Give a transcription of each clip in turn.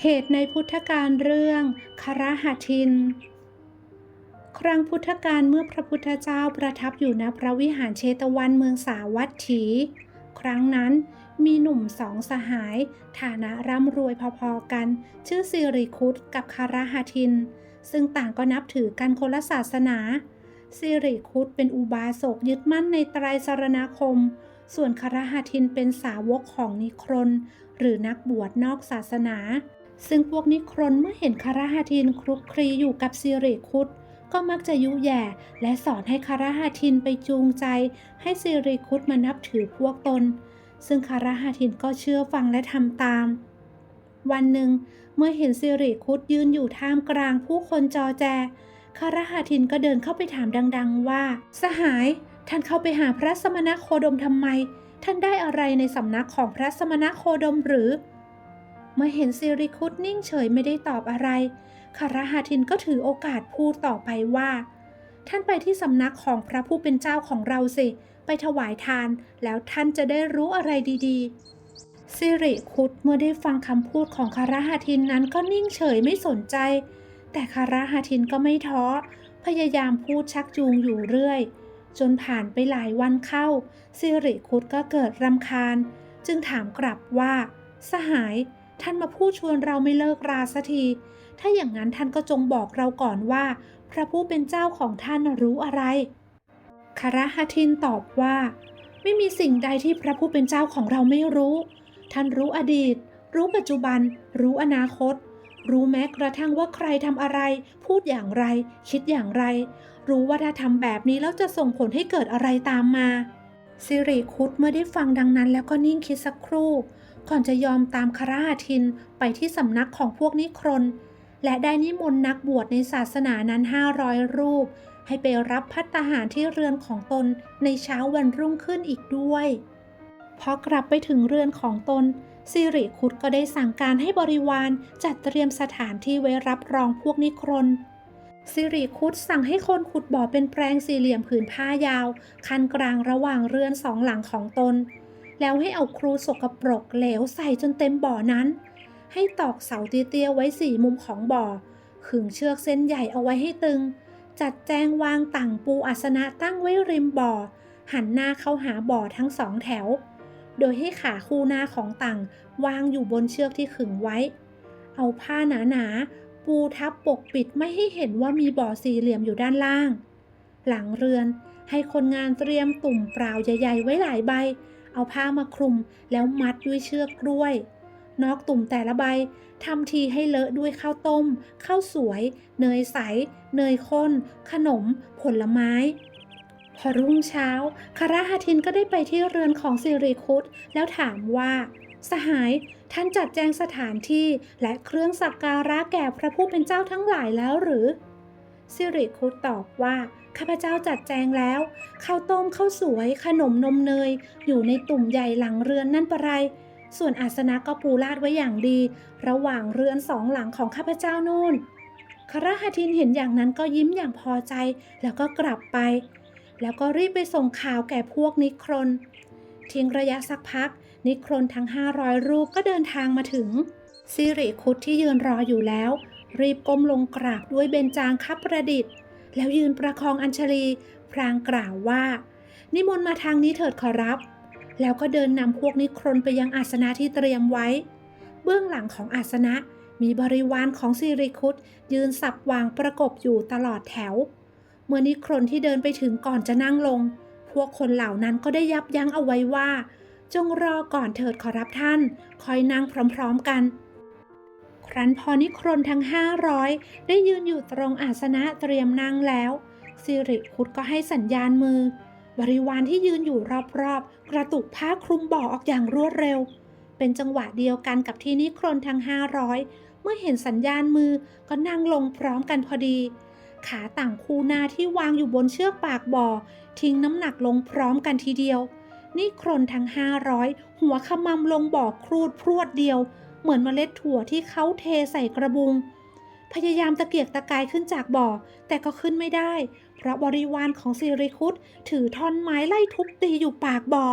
เหตุในพุทธการเรื่องคารหทิน ครั้งพุทธกาลเมื่อพระพุทธเจ้าประทับอยู่ณพระวิหารเชตวันเมืองสาวัตถี ครั้งนั้นมีหนุ่มสองสหาย ฐานะร่ำรวยพอๆกัน ชื่อสิริคุตกับคารหทิน ซึ่งต่างก็นับถือกันคนละศาสนาสิริคุตเป็นอุบาสกยึดมั่นในไตรสรณคม ส่วนคารหทินเป็นสาวกของนิครน หรือนักบวชนอกศาสนา ซึ่งพวกนิครนเมื่อเห็นคารหทินคลุกคลีอยู่กับสิริคุตก็มักจะยุแย่และสอนให้คารหทินไปจูงใจ ให้สิริคุตมานับถือพวกตน ซึ่งคารหทินก็เชื่อฟังและทำตาม วันหนึ่ง เมื่อเห็นสิริคุตยืนอยู่ท่ามกลางผู้คนจอแจ คารหทินก็เดินเข้าไปถามดัง ๆ ว่า สหาย ท่านเข้าไปหาพระสมณโคดมทำไม ท่านได้อะไรในสำนักของพระสมณโคดมหรือ มื่อเห็นสิริคุตนิ่งเฉยไม่ได้ตอบอะไรคารหทินก็ถือโอกาสพูดต่อไปว่า ท่านไปที่สำนักของพระผู้เป็นเจ้าของเราสิ ไปถวายทาน แล้วท่านจะได้รู้อะไรดีๆ สิริคุตเมื่อได้ฟังคำพูดของคารหทินนั้นก็นิ่งเฉยไม่สนใจ แต่คารหทินก็ไม่ท้อ พยายามพูดชักจูงอยู่เรื่อย จนผ่านไปหลายวันเข้าสิริคุตก็เกิดรำคาญ จึงถามกลับว่า สหาย ท่านมาพูดชวนเราไม่เลิกราสักที ถ้าอย่างนั้นท่านก็จงบอกเราก่อนว่า พระผู้เป็นเจ้าของท่านรู้อะไร คารหทินตอบว่า ไม่มีสิ่งใดที่พระผู้เป็นเจ้าของเราไม่รู้ ท่านรู้อดีต รู้ปัจจุบัน รู้อนาคต รู้แม้กระทั่งว่าใครทำอะไร พูดอย่างไร คิดอย่างไร รู้ว่าถ้าทำแบบนี้แล้วจะส่งผลให้เกิดอะไรตามมาสิริคุตเมื่อได้ฟังดังนั้นแล้วก็นิ่งคิดสักครู่ ก่อนจะยอมตามคารหทินไปที่สำนักของพวกนิครน และได้นิมนต์นักบวชในศาสนานั้น 500 รูป ให้ไปรับพัตตาหารที่เรือนของตนในเช้าวันรุ่งขึ้นอีกด้วย พอกลับไปถึงเรือนของตนสิริคุตก็ได้สั่งการให้บริวารจัดเตรียมสถานที่ไว้รับรองพวกนิครนสิริคุตสั่งให้คนขุดบ่อเป็นแปลงสี่เหลี่ยมผืนผ้ายาว คันกลางระหว่างเรือนสองหลังของตน แล้วให้เอาครูสกปรกเหลวใส่จนเต็มบ่อนั้น ให้ตอกเสาเตี้ยๆไว้สี่มุมของบ่อ ขึงเชือกเส้นใหญ่เอาไว้ให้ตึง จัดแจงวางต่างปูอาสนะตั้งไว้ริมบ่อ หันหน้าเข้าหาบ่อทั้งสองแถว โดยให้ขาคู่หน้าของต่างวางอยู่บนเชือกที่ขึงไว้ เอาผ้าหนาๆปูทับปกปิดไม่ให้เห็นว่ามีบ่อสี่เหลี่ยมอยู่ด้านล่าง หลังเรือนให้คนงานเตรียมตุ่มเปล่าใหญ่ๆไว้หลายใบ เอาผ้ามาคลุมแล้วมัดด้วยเชือกกล้วย นอกตุ่มแต่ละใบทำทีให้เลอะด้วยข้าวต้ม ข้าวสวย เนยใส เนยข้น ขนม ผลไม้ พอรุ่งเช้าคารหทินก็ได้ไปที่เรือนของสิริคุตแล้วถามว่า สหายท่านจัดแจงสถานที่และเครื่องสักการะแก่พระผู้เป็นเจ้าทั้งหลายแล้วหรือสิริคุตตอบว่า ข้าพเจ้าจัดแจงแล้วข้าวต้มข้าวสวย ขนมนมเนย อยู่ในตุ่มใหญ่หลังเรือนนั่นประไร ส่วนอาสนะก็ปูลาดไว้อย่างดี ระหว่างเรือนสองหลังของข้าพเจ้านู่นคารหทินเห็นอย่างนั้นก็ยิ้มอย่างพอใจ แล้วก็กลับไป แล้วก็รีบไปส่งข่าวแก่พวกนิครนทิ้งระยะสักพัก นิครนทั้ง 500 รูปก็เดินทางมาถึงสิริคุตที่ยืนรออยู่แล้ว รีบก้มลงกราบด้วยเบญจางคับประดิษฐ์ แล้วยืนประคองอัญชลีพรางกล่าวว่า นิมนต์มาทางนี้เถิดขอรับ แล้วก็เดินนำพวกนิครนไปยังอาสนะที่เตรียมไว้ เบื้องหลังของอาสนะมีบริวารของสิริคุตยืนสับวางประกบอยู่ตลอดแถว เมื่อนิครนที่เดินไปถึงก่อนจะนั่งลง พวกคนเหล่านั้นก็ได้ยับยั้งเอาไว้ว่า จงรอก่อนเถิดขอรับท่าน คอยนั่งพร้อมๆกัน ครั้นพอนิครนทั้งห้าร้อยได้ยืนอยู่ตรงอาสนะเตรียมนั่งแล้วสิริคุตก็ให้สัญญาณมือ บริวารที่ยืนอยู่รอบๆ กระตุกผ้าคลุมบ่อออกอย่างรวดเร็ว เป็นจังหวะเดียวกันกับที่นิครนทั้งห้าร้อยเมื่อเห็นสัญญาณมือก็นั่งลงพร้อมกันพอดี ขาต่างคู่หน้าที่วางอยู่บนเชือกปากบ่อ ทิ้งน้ำหนักลงพร้อมกันทีเดียวนี่ครนทั้งห้าร้อยหัวขมำลงบ่อครูดพรวดเดียว เหมือนเมล็ดถั่วที่เขาเทใส่กระบุง พยายามตะเกียกตะกายขึ้นจากบ่อ แต่ก็ขึ้นไม่ได้ เพราะบริวารของสิริคุตถือท่อนไม้ไล่ทุบตีอยู่ปากบ่อ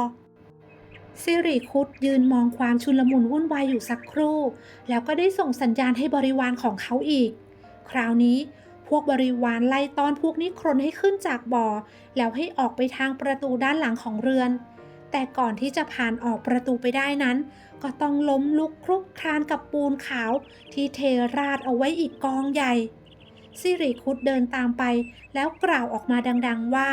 สิริคุดยืนมองความชุลมุนวุ่นวายอยู่สักครู่ แล้วก็ได้ส่งสัญญาณให้บริวารของเขาอีก คราวนี้พวกบริวารไล่ต้อนพวกนิครนให้ขึ้นจากบ่อ แล้วให้ออกไปทางประตูด้านหลังของเรือน แต่ก่อนที่จะผ่านออกประตูไปได้นั้น ก็ต้องล้มลุกคลุกคลานกับปูนขาวที่เทราดเอาไว้อีกกองใหญ่สิริคุดเดินตามไป แล้วกล่าวออกมาดังๆว่า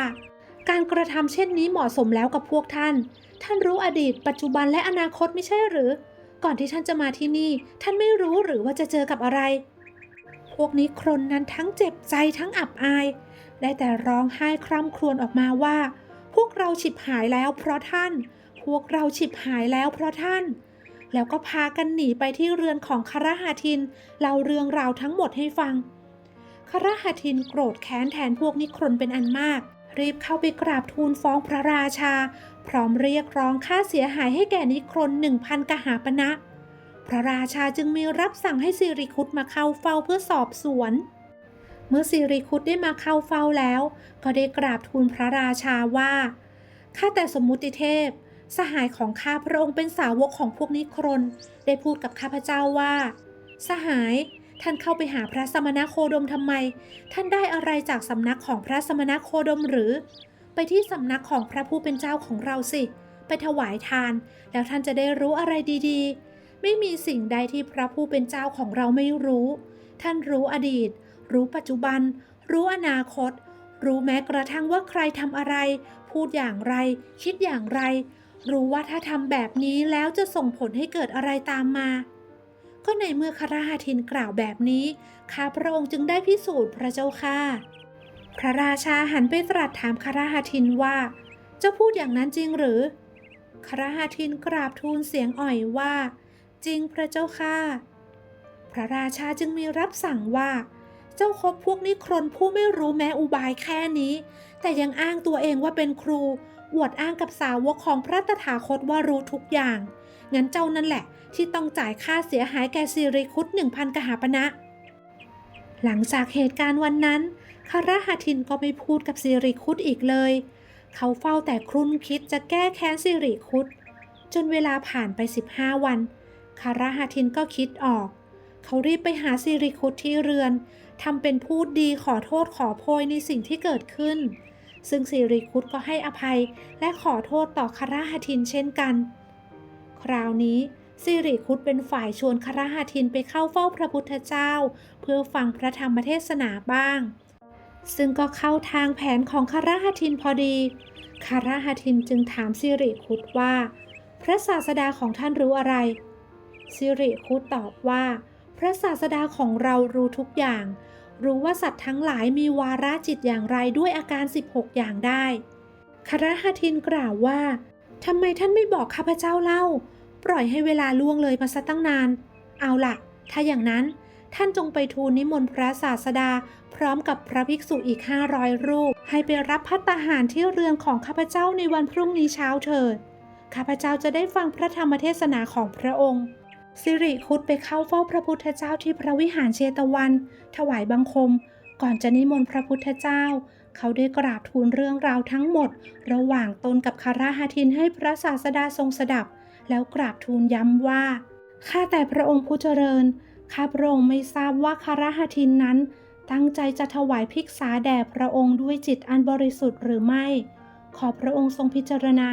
การกระทำเช่นนี้เหมาะสมแล้วกับพวกท่าน ท่านรู้อดีต ปัจจุบันและอนาคตไม่ใช่หรือ ก่อนที่ท่านจะมาที่นี่ ท่านไม่รู้หรือว่าจะเจอกับอะไร พวกนี้ครนนั้นทั้งเจ็บใจทั้งอับอาย ได้แต่ร้องไห้คร่ำครวญออกมาว่า พวกเราฉิบหายแล้วเพราะท่าน พวกเราฉิบหายแล้วเพราะท่าน แล้วก็พากันหนีไปที่เรือนของคารหาทินเล่าเรื่องราวทั้งหมดให้ฟังคารหาทินโกรธแค้นแทนพวกนิครนเป็นอันมาก รีบเข้าไปกราบทูลฟ้องพระราชา พร้อมเรียกร้องค่าเสียหายให้แก่นิครนหนึ่งพันกหาปณะพระราชาจึงมีรับสั่งให้สิริคุตมาเข้าเฝ้าเพื่อสอบสวน เมื่อสิริคุตได้มาเข้าเฝ้าแล้ว ก็ได้กราบทูลพระราชาว่าข้าแต่สมมุติเทพ สหายของข้าพระองค์เป็นสาวกของพวกนิครน ได้พูดกับข้าพเจ้าว่า สหายท่านเข้าไปหาพระสมณโคดมทำไม ท่านได้อะไรจากสำนักของพระสมณโคดมหรือ ไปที่สำนักของพระผู้เป็นเจ้าของเราสิ ไปถวายทาน แล้วท่านจะได้รู้อะไรดีๆ ไม่มีสิ่งใดที่พระผู้เป็นเจ้าของเราไม่รู้ ท่านรู้อดีต รู้ปัจจุบัน รู้อนาคต รู้แม้กระทั่งว่าใครทำอะไร พูดอย่างไร คิดอย่างไร รู้ว่าถ้าทำแบบนี้แล้วจะส่งผลให้เกิดอะไรตามมา ก็ในเมื่อคาราหาทินกล่าวแบบนี้ ข้าพระองค์จึงได้พิสูจน์พระเจ้าค่ะ พระราชาหันไปตรัสถามคาราหาทินว่า เจ้าพูดอย่างนั้นจริงหรือคาราหาทินกราบทูลเสียงอ่อยว่า จริงพระเจ้าค่ะ พระราชาจึงมีรับสั่งว่า เจ้าคบพวกนิครนผู้ไม่รู้แม้อุบายแค่นี้ แต่ยังอ้างตัวเองว่าเป็นครูอวดอ้างกับสาวกของพระตถาคตว่ารู้ทุกอย่าง งั้นเจ้านั่นแหละ ที่ต้องจ่ายค่าเสียหายแก่สิริคุตหนึ่งพันกหาปณะหลังจากเหตุการณ์วันนั้นคาราหาทินก็ไม่พูดกับสิริคุตอีกเลย เขาเฝ้าแต่ครุ่นคิดจะแก้แค้นสิริคุตจนเวลาผ่านไป 15 วันคาราหาทินก็คิดออก เขารีบไปหาสิริคุตที่เรือนทำเป็นพูดดีขอโทษขอโพยในสิ่งที่เกิดขึ้น ซึ่งสิริคุตก็ให้อภัยและขอโทษต่อคาราหาทินเช่นกัน คราวนี้สิริคุตเป็นฝ่ายชวนคาราหาทินไปเข้าเฝ้าพระพุทธเจ้า เพื่อฟังพระธรรมเทศนาบ้าง ซึ่งก็เข้าทางแผนของคาราหาทินพอดีคาราหาทินจึงถามสิริคุตว่า พระศาสดาของท่านรู้อะไรสิริคุตตอบว่า พระศาสดาของเรารู้ทุกอย่าง รู้ว่าสัตว์ทั้งหลายมีวาระจิตอย่างไรด้วยอาการ 16 อย่างได้คาราหาทินกล่าวว่าทำไมท่านไม่บอกข้าพเจ้าเล่า ปล่อยให้เวลาล่วงเลยมาซะตั้งนาน เอาล่ะถ้าอย่างนั้นท่านจงไปทูลนิมนต์พระศาสดา พร้อมกับพระภิกษุอีก 500 รูป ให้ไปรับพัตตาหารที่เรือนของข้าพเจ้าในวันพรุ่งนี้เช้าเถิด ข้าพเจ้าจะได้ฟังพระธรรมเทศนาของพระองค์ สิริคุตไปเข้าเฝ้าพระพุทธเจ้าที่พระวิหารเชตวัน ถวายบังคม ก่อนจะนิมนต์พระพุทธเจ้า เขาได้กราบทูลเรื่องราวทั้งหมด ระหว่างตนกับคาราหาทินให้พระศาสดาทรงสดับ แล้วกราบทูลย้ำว่า ข้าแต่พระองค์ผู้เจริญ ข้าพระองค์ไม่ทราบว่าคาราหาทินนั้น ตั้งใจจะถวายภิกษาแด่พระองค์ด้วยจิตอันบริสุทธิ์หรือไม่ ขอพระองค์ทรงพิจารณา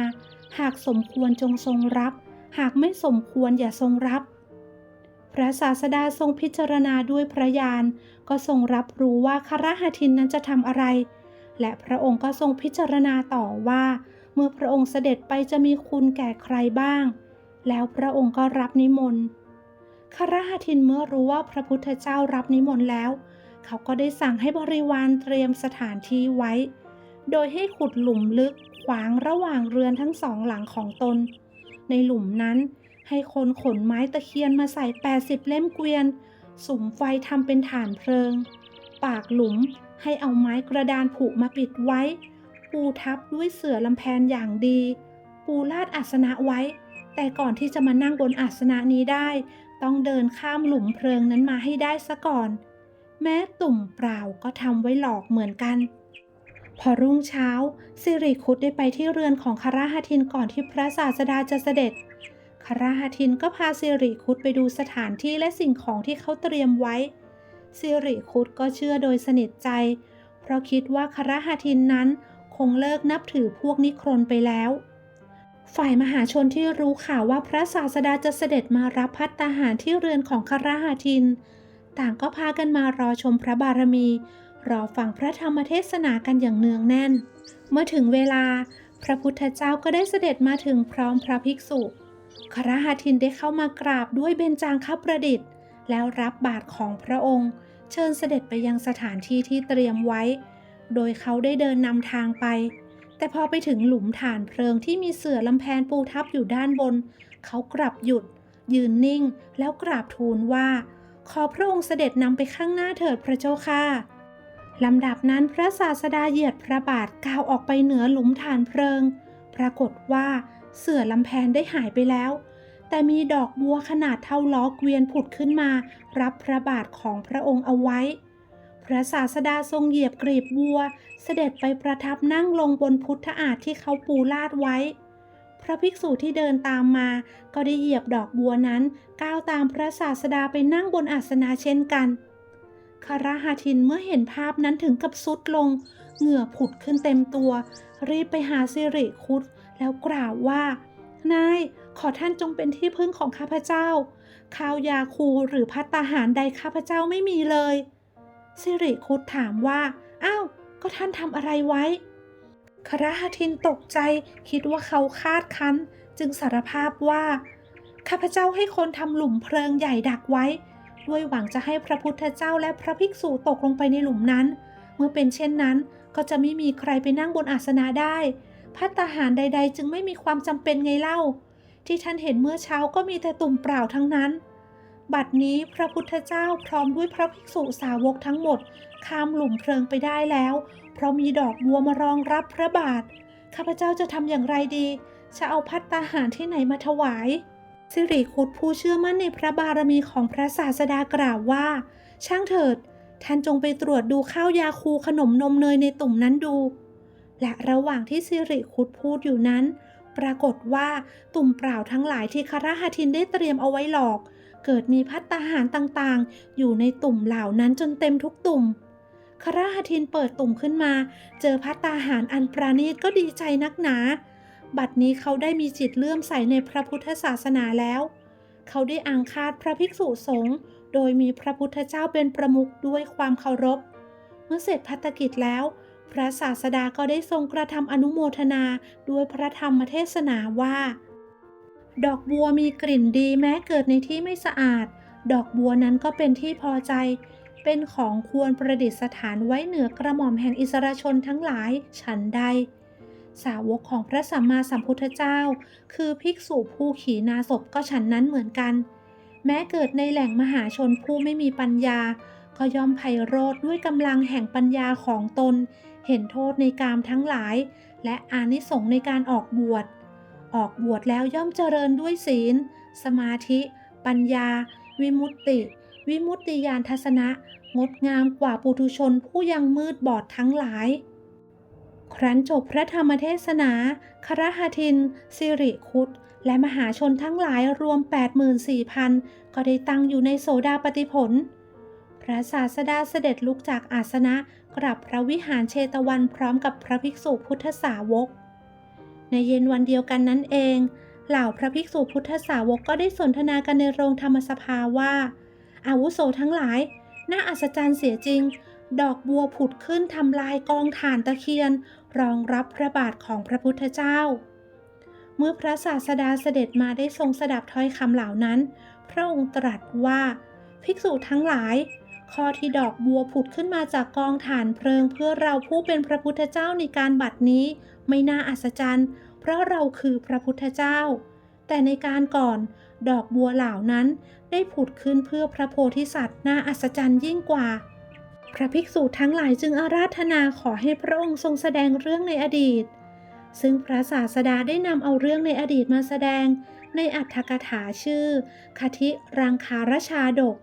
หากสมควรจงทรงรับ หากไม่สมควรอย่าทรงรับ ระศาสดาทรงพิจารณาด้วยพระญาณก็ทรงรับรู้ว่าคาราหทินนั้นจะทำอะไร และพระองค์ก็ทรงพิจารณาต่อว่า เมื่อพระองค์เสด็จไปจะมีคุณแก่ใครบ้าง แล้วพระองค์ก็รับนิมนต์คาราหทินเมื่อรู้ว่าพระพุทธเจ้ารับนิมนต์แล้ว เขาก็ได้สั่งให้บริวารเตรียมสถานที่ไว้ โดยให้ขุดหลุมลึกขวางระหว่างเรือนทั้งสองหลังของตน ในหลุมนั้น ให้คนขนไม้ตะเคียนมาใส่ 80 เล่มเกวียน สุมไฟทำเป็นฐานเพลิง ปากหลุมให้เอาไม้กระดานผุมาปิดไว้ ปูทับด้วยเสื่อลำแพนอย่างดี ปูลาดอาสนะไว้ แต่ก่อนที่จะมานั่งบนอาสนะนี้ได้ ต้องเดินข้ามหลุมเพลิงนั้นมาให้ได้ซะก่อน แม้ตุ่มเปล่าก็ทำไว้หลอกเหมือนกันพอรุ่งเช้า สิริคุตได้ไปที่เรือนของคาราหาทินก่อนที่พระศาสดาจะเสด็จ คาราหาทินก็พาสิริคุตไปดูสถานที่และสิ่งของที่เขาเตรียมไว้สิริคุตก็เชื่อโดยสนิทใจ เพราะคิดว่าคาราหาทินนั้นคงเลิกนับถือพวกนิครนไปแล้ว ฝ่ายมหาชนที่รู้ข่าวว่าพระศาสดาจะเสด็จมารับพัตตาหารที่เรือนของคาราหาทิน ต่างก็พากันมารอชมพระบารมี รอฟังพระธรรมเทศนากันอย่างเนืองแน่น เมื่อถึงเวลา พระพุทธเจ้าก็ได้เสด็จมาถึงพร้อมพระภิกษุ คาราหาทินได้เข้ามากราบด้วยเบญจางคประดิษฐ์ แล้วรับบาทของพระองค์ เชิญเสด็จไปยังสถานที่ที่เตรียมไว้ โดยเขาได้เดินนำทางไป แต่พอไปถึงหลุมฐานเพลิงที่มีเสื่อลำแพนปูทับอยู่ด้านบน เขากลับหยุด ยืนนิ่ง แล้วกราบทูลว่า ขอพระองค์เสด็จนำไปข้างหน้าเถิดพระเจ้าค่ะลำดับนั้นพระศาสดาเหยียดพระบาทก้าวออกไปเหนือหลุมฐานเพลิง ปรากฏว่า เสือลำแพนได้หายไปแล้ว แต่มีดอกบัวขนาดเท่าล้อเกวียนผุดขึ้นมา รับพระบาทของพระองค์เอาไว้ พระศาสดาทรงเหยียบกรีบบัว เสด็จไปประทับนั่งลงบนพุทธอาฏที่เขาปูลาดไว้ พระภิกษุที่เดินตามมา ก็ได้เหยียบดอกบัวนั้น ก้าวตามพระศาสดาไปนั่งบนอาสนะเช่นกันคาราหาทินเมื่อเห็นภาพนั้นถึงกับสุดลง เหงื่อผุดขึ้นเต็มตัว รีบไปหาสิริคุต แล้วกล่าวว่า นายขอท่านจงเป็นที่พึ่งของข้าพเจ้า ข้าวยาคูหรือพัตตาหารใดข้าพเจ้าไม่มีเลย สิริคุตถามว่า อ้าว ก็ท่านทำอะไรไว้คาราหทินตกใจคิดว่าเขาคาดคั้น จึงสารภาพว่า ข้าพเจ้าให้คนทำหลุมเพลิงใหญ่ดักไว้ ด้วยหวังจะให้พระพุทธเจ้าและพระภิกษุตกลงไปในหลุมนั้น เมื่อเป็นเช่นนั้นก็จะไม่มีใครไปนั่งบนอาสนะได้ พัตตาหารใด ๆ จึงไม่มีความจำเป็นไงเล่า ที่ท่านเห็นเมื่อเช้าก็มีแต่ตุ่มเปล่าทั้งนั้น บัดนี้พระพุทธเจ้าพร้อมด้วยพระภิกษุสาวกทั้งหมดข้ามหลุมเพลิงไปได้แล้ว เพราะมีดอกบัวมารองรับพระบาท ข้าพเจ้าจะทำอย่างไรดี จะเอาพัตตาหารที่ไหนมาถวายสิริคุตผู้เชื่อมั่นในพระบารมีของพระศาสดากล่าวว่า ช่างเถิด ท่านจงไปตรวจดูข้าวยาคูขนมนมเนยในตุ่มนั้นดู และระหว่างที่สิริคุตพูดอยู่นั้น ปรากฏว่าตุ่มเปล่าทั้งหลายที่คาราหาทินได้เตรียมเอาไว้หลอก เกิดมีพัตตาหารต่างๆ อยู่ในตุ่มเหล่านั้นจนเต็มทุกตุ่มคาราหาทินเปิดตุ่มขึ้นมา เจอพัตตาหารอันปราณีตก็ดีใจนักหนา บัดนี้เขาได้มีจิตเลื่อมใสในพระพุทธศาสนาแล้ว เขาได้อังคาดพระภิกษุสงฆ์โดยมีพระพุทธเจ้าเป็นประมุขด้วยความเคารพ เมื่อเสร็จพัฒกิจแล้ว พระศาสดาก็ได้ทรงกระทำอนุโมทนาด้วยพระธรรมเทศนาว่า ดอกบัวมีกลิ่นดีแม้เกิดในที่ไม่สะอาด ดอกบัวนั้นก็เป็นที่พอใจ เป็นของควรประดิษฐานไว้เหนือกระหม่อมแห่งอิสระชนทั้งหลายฉันใด สาวกของพระสัมมาสัมพุทธเจ้า คือภิกษุผู้ขี่นาศพก็ฉันนั้นเหมือนกัน แม้เกิดในแหล่งมหาชนผู้ไม่มีปัญญา ก็ยอมไพโรธด้วยกำลังแห่งปัญญาของตน เห็นโทษในกามทั้งหลาย และอานิสงส์ในการออกบวช ออกบวชแล้วย่อมเจริญด้วยศีล สมาธิ ปัญญา วิมุตติ วิมุตติญาณทัศนะ งดงามกว่าปุถุชนผู้ยังมืดบอดทั้งหลาย ครั้นจบพระธรรมเทศนา ครหทิน สิริคุตและมหาชนทั้งหลายรวม 84,000 ก็ได้ตั้งอยู่ในโสดาปติผล ระศาสดาเสด็จลุกจากอาสนะกลับพระวิหารเชตวันพร้อมกับพระภิกษุพุทธสาวก ในเย็นวันเดียวกันนั้นเอง เหล่าพระภิกษุพุทธสาวกก็ได้สนทนากันในโรงธรรมสภาว่า อาวุโสทั้งหลาย น่าอัศจรรย์เสียจริง ดอกบัวผุดขึ้นทำลายกองถ่านตะเคียน รองรับพระบาทของพระพุทธเจ้า เมื่อพระศาสดาเสด็จมาได้ทรงสดับถ้อยคำเหล่านั้น พระองค์ตรัสว่า ภิกษุทั้งหลาย ข้อที่ดอกบัวผุดขึ้นมาจากกองถ่านเพลิงเพื่อเราผู้เป็นพระพุทธเจ้าในการบัดนี้ ไม่น่าอัศจรรย์ เพราะเราคือพระพุทธเจ้า แต่ในการก่อนดอกบัวเหล่านั้นได้ผุดขึ้นเพื่อพระโพธิสัตว์น่าอัศจรรย์ยิ่งกว่า พระภิกษุทั้งหลายจึงอาราธนาขอให้พระองค์ทรงแสดงเรื่องในอดีต ซึ่งพระศาสดาได้นำเอาเรื่องในอดีตมาแสดง ในอัตถกถาชื่อคทิรังคารชาดก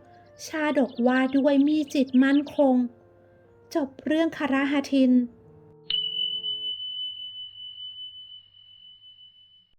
ชาดกว่าด้วยมีจิตมั่นคง จบเรื่องคาราหทิน